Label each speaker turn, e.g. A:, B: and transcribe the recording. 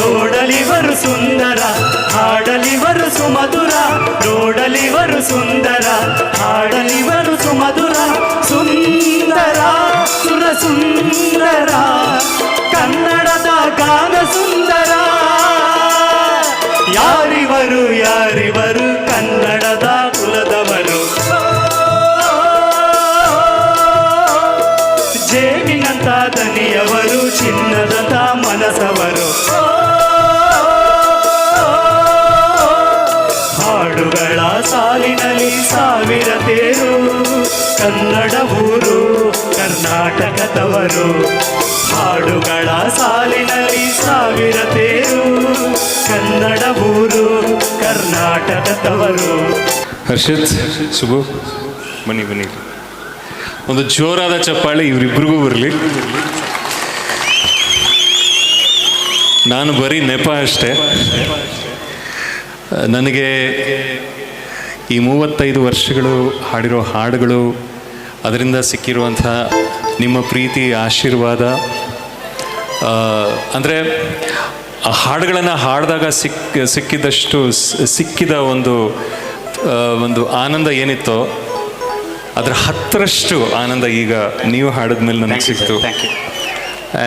A: ನೋಡಲಿವರು ಸುಂದರ, ಹಾಡಲಿವರು ಸುಮಧುರ, ನೋಡಲಿವರು ಸುಂದರ, ಹಾಡಲಿವರು ಸುಮಧುರ, ಸುಂದರ, ಸುರ ಸುಂದರ, ಕನ್ನಡದ ಗಾನ ಸುಂದರ. ಯಾರಿವರು ಯಾರಿವರು ಕನ್ನಡದ ಕುಲದವರು? ಜೇನಿನಂತ ದನಿಯವರು ಚಿನ್ನದ ಮನಸವರು ಸಾಲಿನಲ್ಲಿ ಸಾವಿರ ತೇರು. ಕನ್ನಡ ಊರು, ಕರ್ನಾಟಕದವರು. ಹಾಡುಗಳ ಸಾಲಿನಲ್ಲಿ ಸಾವಿರ ತೇರು. ಕನ್ನಡ ಊರು, ಕರ್ನಾಟಕದವರು.
B: ಹರ್ಷಿತ್ ಶುಭು ಬನ್ನಿ ಬನ್ನಿ. ಒಂದು ಜೋರಾದ ಚಪ್ಪಾಳೆ ಇವರಿಬ್ಬರಿಗೂ ಬರಲಿ. ನಾನು ಬರೀ ನೆಪ ಅಷ್ಟೇ. ನನಗೆ ಈ ಮೂವತ್ತೈದು ವರ್ಷಗಳು ಹಾಡಿರೋ ಹಾಡುಗಳು ಅದರಿಂದ ಸಿಕ್ಕಿರುವಂಥ ನಿಮ್ಮ ಪ್ರೀತಿ ಆಶೀರ್ವಾದ ಅಂದರೆ ಆ ಹಾಡುಗಳನ್ನು ಹಾಡಿದಾಗ ಸಿಕ್ ಸಿಕ್ಕಿದಷ್ಟು ಸಿಕ್ಕಿದ ಒಂದು ಒಂದು ಆನಂದ ಏನಿತ್ತೋ ಅದರ ಹತ್ತರಷ್ಟು ಆನಂದ ಈಗ ನೀವು ಹಾಡಿದ ಮೇಲೆ ನನಗೆ ಸಿಕ್ತು.
A: Thank you